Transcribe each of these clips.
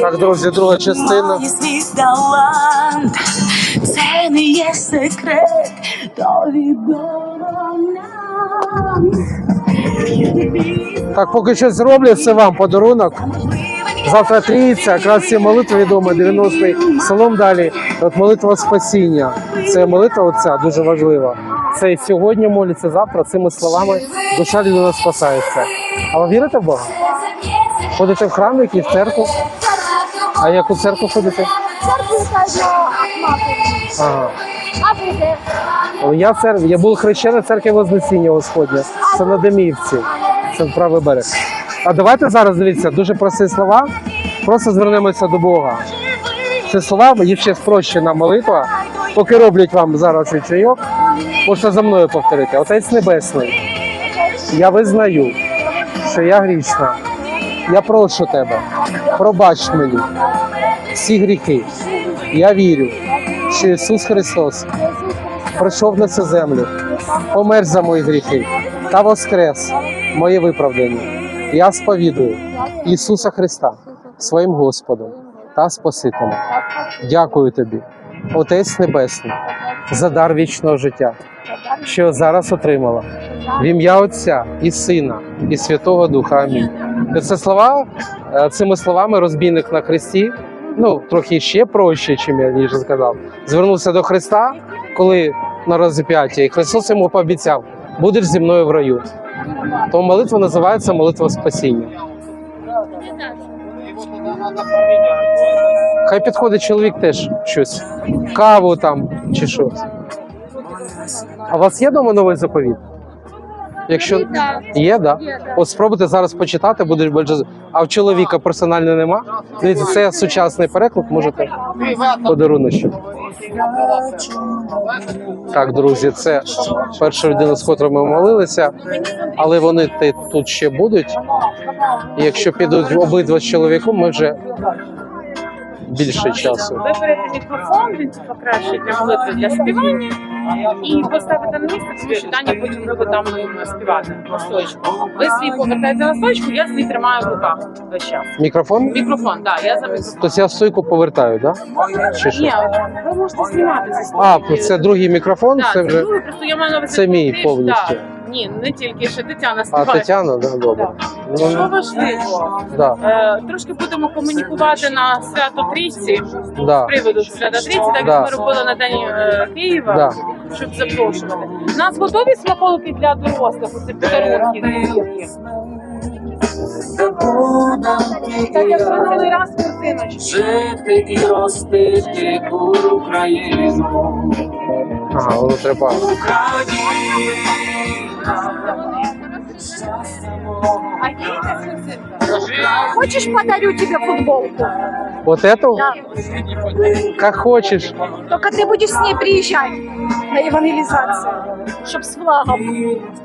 Так, друзі, друга частина. Талант, це не є секрет, то відомо нам. Так, поки щось зроблю, це вам подарунок. Завтра трійця, якраз ці молитви відомі, 90-й псалом далі. От молитва спасіння. Це молитва оця дуже важлива. Це сьогодні моляться, завтра цими словами душа людина спасається. А ви вірите в Бога? Ходите в храм, який в церкву? А як у церкву ходите? Ага. Я в церкві, я був хрещений в церкві Вознесіння Господня. Це на Деміївці. Це правий берег. А давайте зараз дивіться, дуже прості слова. Просто звернемося до Бога. Це слова, є ще спрощена молитва. Поки роблять вам зараз цей чайок, можете за мною повторити. Отець Небесний, я визнаю, що я грішна. Я прошу тебе, пробач мені всі гріхи. Я вірю, що Ісус Христос прийшов на цю землю, помер за мої гріхи та воскрес моє виправдання. Я сповідую Ісуса Христа своїм Господом та Спасителем. Дякую тобі, Отець Небесний, за дар вічного життя, що зараз отримала в ім'я Отця і Сина, і Святого Духа. Амінь. Це слова е, цими словами розбійник на хресті. Ну, трохи ще проще, чим я ніж сказав. Звернувся до Христа, коли на розіп'ятті, і Христос йому пообіцяв: будеш зі мною в раю. Тому молитва називається молитва спасіння. Хай підходить чоловік теж щось, каву там чи щось. А у вас є дома новий заповіт? Якщо є, да. От спробуйте зараз почитати, буде більше. А в чоловіка персонально нема. Дивіться, це сучасний переклад, можете подаруночок. Так, друзі, це перша людина, з котрою ми молилися, але вони тут ще будуть. І якщо підуть обидва з чоловіком, ми вже більше часу. Виберете мікрофон, він покраще для молитви для співання, і поставите на місце, тому що Даня потім буде там співати на стоечку. Ви свій повертаєте на стоечку, я свій тримаю в руках весь час. Мікрофон? Мікрофон, так, я за мікрофон. Тобто я стойку повертаю, так? Да? Чи що? Ні, ви можете знімати зі А, стойки. це другий мікрофон, Так, це вже. другий, просто я маю на увазі це мій повністю. так. Ні, не тільки ще Тетяна А співає. Тетяна, да, добре. Так. Що важливо? да, Е, трошки будемо комунікувати на свято Трійці да, з приводу свята Трійці, так Да. як ми робили на день е, Києва, да. щоб запрошувати. У нас готові смаколики для дорослих, оці подарунки. Так як минулий раз картиночки. жити і ростити Україну. Ага, воно треба. А є якась картинка? Хочешь, подарю тебе футболку? Вот эту? Да. Как хочешь. Только ты будешь с ней приезжать на евангелизацию, чтоб с флагом.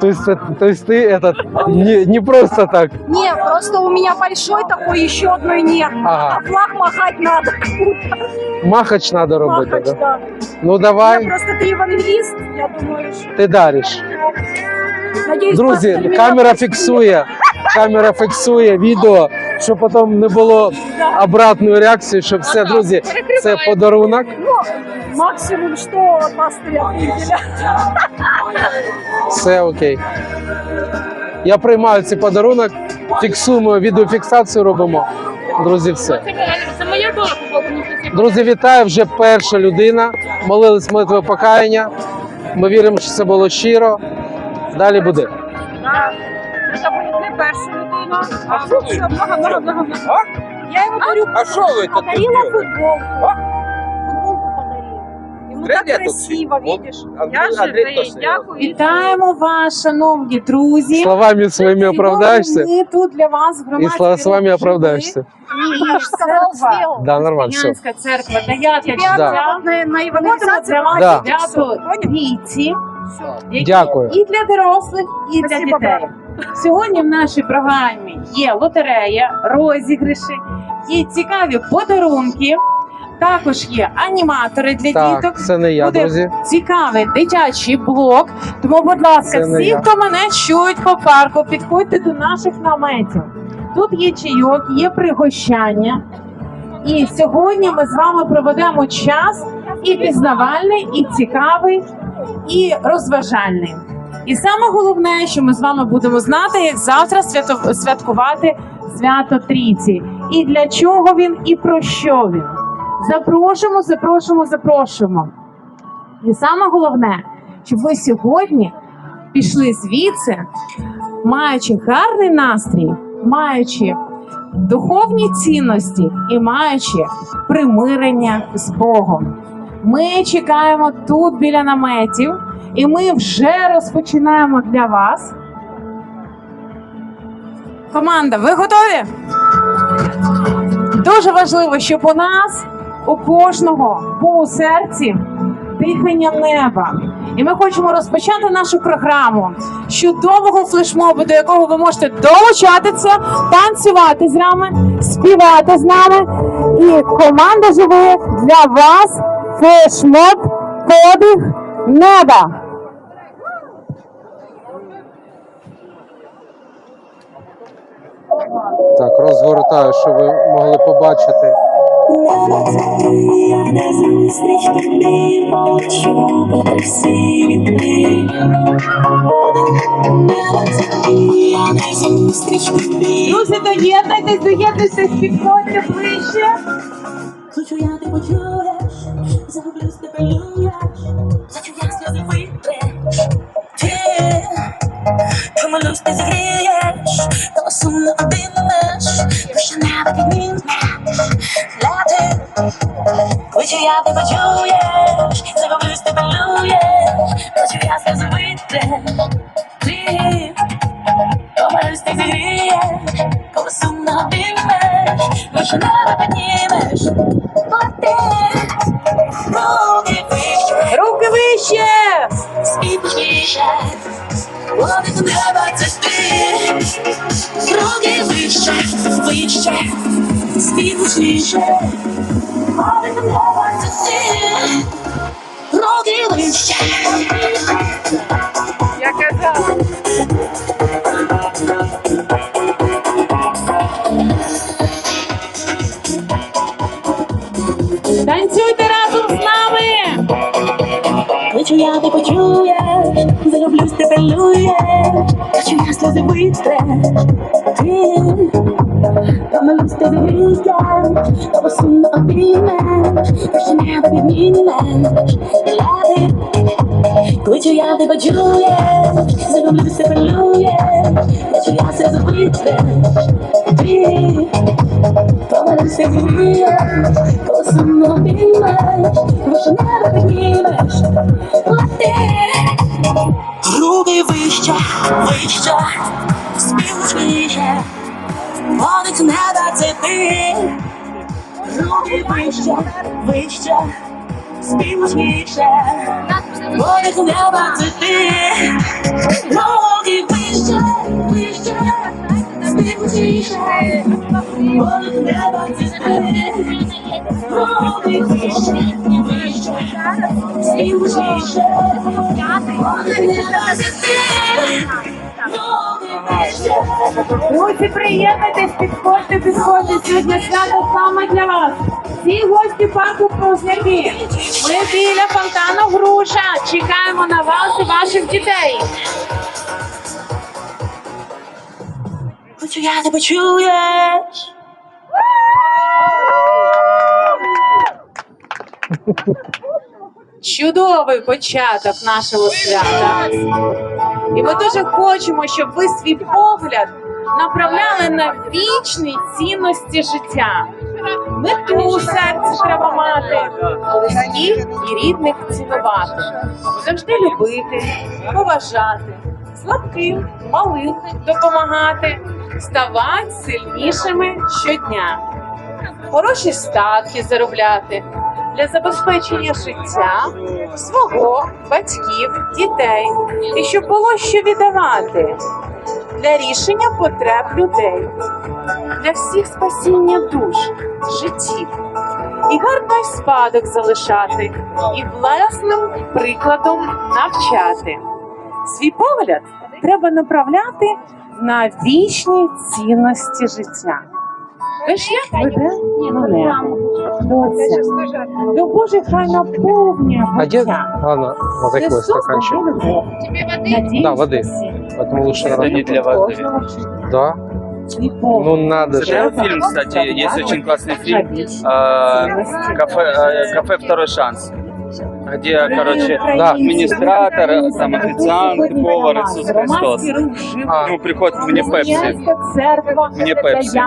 То есть, то есть ты этот не, не просто так. Не, просто у меня большой такой, еще одной нет. Ага. А флаг махать надо. Махач надо робити, Махать, да? да. Ну Я давай, просто ты евангелист, я думаю, что... ти дариш. Друзі, камера фіксує. Камера фіксує відео, щоб потім не було обратної реакції, щоб все, друзі, це подарунок. Ну, максимум, от пастыря. Все окей. Я приймаю цей подарунок, фіксуємо відеофіксацію робимо. Друзі, все. Це, моя доля Друзі, вітаю! Вже перша людина. Молились молитвою покаяння. Ми віримо, що це було щиро. Далі буде. Это будет не перша людина, а тут много-много-много. Я ему дарю, А що ви тут? подарила футболку. Футболку подарила. Ему так красиво, Вот Я ей дякую. Вітаємо вас, шановні друзі. Словами своїми оправдаєшся. Ми тут для вас в І словами оправдаєшся. Сделал. Да, нормально, все. Християнська церква Тебе Да. на, на Ходимо евангелизацию для вас Да. свято трійці, які Дякую. і для дорослих, і для Спасибо, дітей. Сьогодні в нашій програмі є лотерея, розіграші, є цікаві подарунки. Також є аніматори для діток. Це не я, Буде друзі. цікавий дитячий блок. Тому, будь ласка, Це не всі, я. хто мене чують по парку, підходьте до наших наметів. Тут є чайок, є пригощання. І сьогодні ми з вами проведемо час і пізнавальний, і цікавий, і розважальний. І саме головне, що ми з вами будемо знати, як завтра святкувати свято Трійці. І для чого він, і про що він. Запрошуємо, запрошуємо, запрошуємо. І саме головне, щоб ви сьогодні пішли звідси, маючи гарний настрій, маючи духовні цінності і маючи примирення з Богом. Ми чекаємо тут біля наметів, і ми вже розпочинаємо для вас. Команда, ви готові? Дуже важливо, щоб у нас, у кожного, був у серці дихання неба. І ми хочемо розпочати нашу програму чудового флешмобу, до якого ви можете долучатися, танцювати з нами, співати з нами. І команда живе для вас флешмоб подих неба. Так, розгортаю, щоб ви могли побачити. Друзі, доєднуйтесь, доєднуйтесь, підходьте ближче. Хочу я ти почуєш, загублюсь тебе люєш, Хочу я сльози витреш, ти помилусь ти зігрієш, коли сумно обіймеш, лише небо піднімеш, ляти. Хочу я ти почуєш, загублюсь тебе люєш, Хочу я сльози витреш, ти помилусь ти зігрієш, коли сумно обіймеш, лише небо піднімеш, Лети, руки вище, Руки вище! вище, ти, руки вище. Я сльози витреш, ти помилусь ти зігрієш, того сумно обіймеш, ще небо піднімеш, ляти. Хочу я ти почуєш, залюблюсь тебе люєш, хочу я сльози витреш, ти помилусь ти зігрієш, того сумно обіймеш, ще небо піднімеш, Лети. Руки вище, вище, співчіше, Водить неба це ти. Руки вище, вище, співчіше, Водить неба це ти. Руки вище, вище, співчіше, Водить неба це ти. Руки вище, вище, співчіше, Водить неба це ти. Руки вище, вище. Друзі, приєднуйтесь, підходьте, підходьте. Сьогодні свято саме для вас. Всі гості парку Прозняки. Ми біля фонтану Груша. Чекаємо на вас і ваших дітей. Хочу я тебе чуєш. Чудовий початок нашого свята. І ми дуже хочемо, щоб ви свій погляд направляли на вічні цінності життя. Мету серці треба мати, близьких і рідних цінувати, завжди любити, поважати, слабким, малим допомагати, ставати сильнішими щодня, хороші статки заробляти для забезпечення життя свого, батьків, дітей, і щоб було що віддавати для рішення потреб людей, для всіх спасіння душ, життів, і гарний спадок залишати, і власним прикладом навчати. Свій погляд треба направляти на вічні цінності життя. Ж як веде мене до Отця, до Божих хай наповнює А где? життя. Ладно, вот такой Христос стаканчик. Богу любов. Надіюсь Да, воды. на спасіння. Поэтому лучше Это рано. не для воды. Кожного життя. Да? І Бог Ну надо же. Смотрел фильм, кстати, есть очень классный фильм на вічні а, цінності кафе, э, кафе «Второй шанс», Где, короче, да, администратор, там официант, повар Иисус Христос. А, Ну, приходит мне Пепси. Мне Пепси.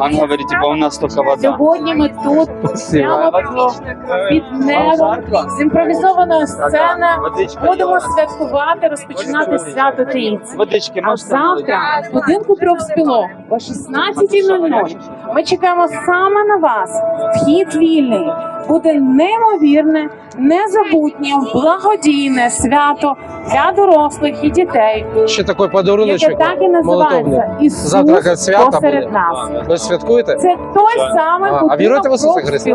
Он говорит, типа, у нас только вода. Сьогодні ми тут прямо під небом з імпровізованої сцени будемо святкувати, розпочинати свято Трійці. Водички А завтра в будинку профспілок о 16.00 ми чекаємо саме на вас. Вхід вільний. Буде неймовірне, незабутнє, благодійне свято для дорослих і дітей, ще такий подарунок. яке так і називається Ісус Завтра яке посеред буде? нас. Ви святкуєте? Це той самий А, а віруєте в Ісуса Христа?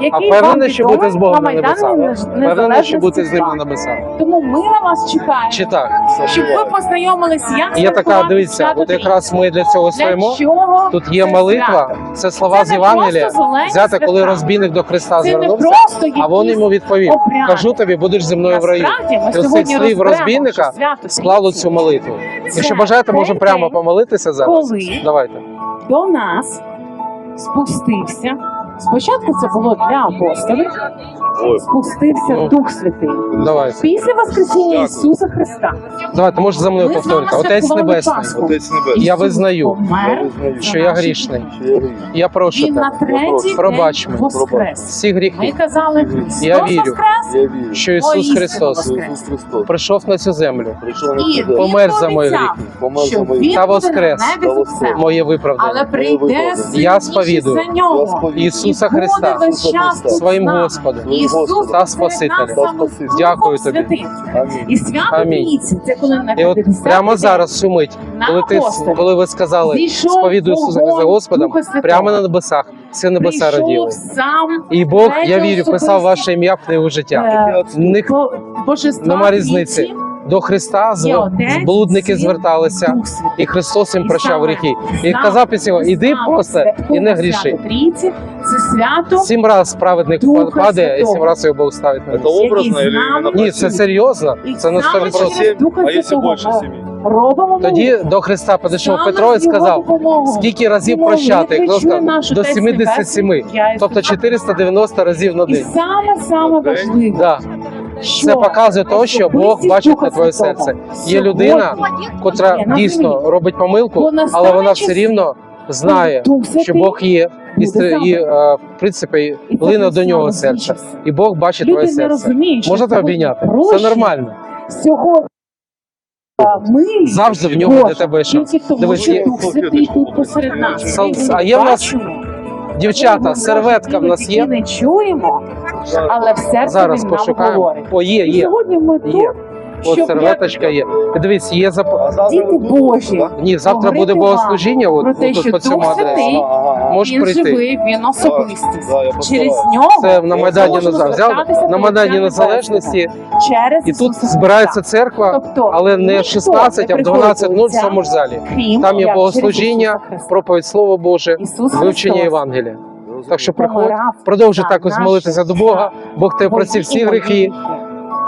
Який А вам що будете з Богом на небесах? Нез- що будете з ним на небесах? Тому ми на вас чекаємо, Чи так? щоб ви познайомились, як я така, дивіться, от якраз ми для цього стоїмо. Тут є це молитва, свято? це слова Це з Євангелія, взяти, коли розбійник до Христа Це звернувся, а він йому відповів: кажу тобі, будеш зі мною в раю. Ми сьогодні слів розбійника Склало цю молитву. Якщо бажаєте, можемо прямо помолитися зараз. Давайте. до нас спустився. Спочатку це було для апостолів, спустився Ну. Дух Святий. Давайте. Після Воскресіння Ісуса Христа Давайте, можете за мною Ми повторити. Отець Небесний, Пасху. Отець Небесний, я визнаю, що я грішний. Я прошу і на тебе, третій пробач воскрес. всі Ми казали, Христос Я вірю. воскрес, Я вірю, що Ісус Христос прийшов на цю землю, і помер за Він мої гріхи. помер за мої Та воскрес. моє Але прийде Я сповідую. за нього. Ісуса Христа своїм. Господом. Ісус Та Спасителя. Дякую тобі. Амінь. І свято Амінь. Трійці, це коли на І от прямо зараз цю мить, коли ти коли ви сказали сповідуй Христа Господом, прямо на небесах Все небеса раділи. сам І Бог, я вірю, писав ваше ім'я в книгу життя. е, них нема різниці. До Христа з блудники зверталися, і Христос їм І прощав гріхи. І казав цього, іди просто і не гріши. Трійці це свято, Сім раз праведник падає, і сім разів його Бог ставить на Это місце. образно Ні, це серйозно. Це на саме 100%. А если Святого больше ми семи? робимо Тоді до Христа підійшов Петро і сказав, скільки разів прощати? Хто сказав, наш до Отець 77. Тобто Ісус. 490 разів на І саме саме що Це показує того, що Бог бачить на твоє серце. Є людина, котра дійсно робить помилку, але вона все рівно знає, що Бог є, і, і е, в принципі лине до нього серце. І Бог бачить твоє серце. Можна тебе обійняти? Це нормально. Ми Завжди в нього для тебе шанс. Дивись, є- Дух Святий тут посеред нас. А є в нас Дівчата, серветка в нас є. Ми не чуємо, але в серці Зараз він нам пошукаємо. говорить. О, є, є. сьогодні ми тут, Є. От серветочка є. Дивись, є зап... Діти Божі. Ні, завтра буде богослужіння, от, про те, що по цьому Дух. Святий. Можеш він прийти. живий, він особистість. Да, я Через постараюсь. нього Це на Майдані можна Незалежності. звертатися На Майдані Незалежності. через І тут Ісуса збирається Христа. церква, Тобто, але не ніхто 16, а в не 12.00 в приходить цьому ж залі. крім Там є як богослужіння, Ісуса Христа. проповідь Слово Боже, Ісус вивчення Христос Євангелія. Так що приходь, помирав продовжуй за також наші молитися до Бога, Бог тебе Бо простив всі гріхи.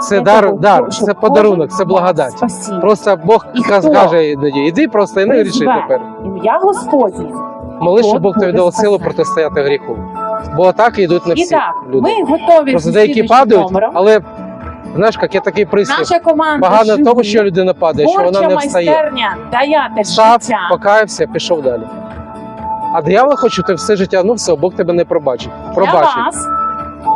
Це дар, дар, це подарунок, це благодать. спасіння. Просто Бог І каже іноді, іди просто і не гріши тепер. Ім'я Господнє. Молись, щоб Бог тобі дав силу протистояти гріху. Бо атаки йдуть на І так, люди. ми готові Просто деякі падають, номером. але знаєш, як є такий прислів. Наша команда в тому, що людина падає, що вона не встає. даятель Став, життя. покаявся, пішов далі. А диявол хоче ти все життя, ну все, Бог тебе не пробачить. Для вас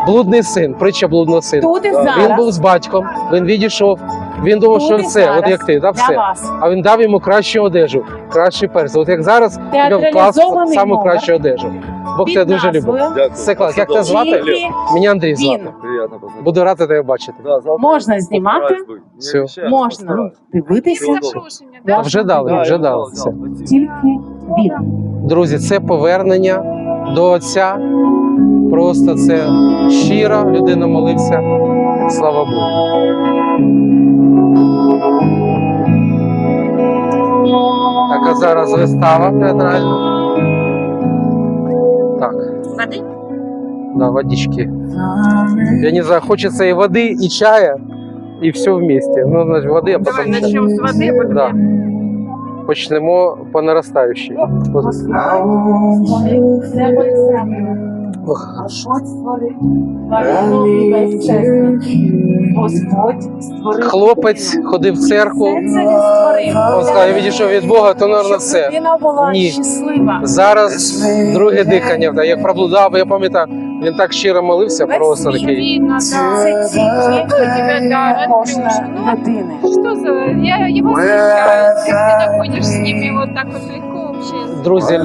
Блудний син, притча блудного сина. тут і Він Він був з батьком, він відійшов. Він думав, Тут що і все, от як ти, да, Для все. вас. А він дав йому кращу одежу, кращий перс. От як зараз тебе вклав Театралізований саму номер кращу одежу. Бог під тебе дуже любить. назвою Дякую. Це клас. Як тебе звати? «Тільки Мене Андрій Він». звати. Приятно познайомитися. Буду радий тебе бачити. Да, завтра Можна знімати, постараюсь бути. Не Все. обіцяю, можна постараюсь. дивитися. Запрошення, Да. Вже дали, вже дали. Все. тільки він. Друзі, це повернення до Отця. Просто це щира людина молився. Слава Богу. Така зараз вистава театральна. Так, Води? да, водички. Я не знаю, хочется и воды, и чая, и все вместе. Ну, значить, води, а Давай потім чай. начнемо з води, потім Да. Почнемо по наростаючій. Хлопець ходив в церкву. Сказав, я відійшов від Бога, то, мабуть, все. Ні. Зараз друге дихання. Як проблудав, я пам'ятаю, він так щиро молився, просто такий. людини. Что за... Я как ты находишь с ними вот так вот легко. Друзі,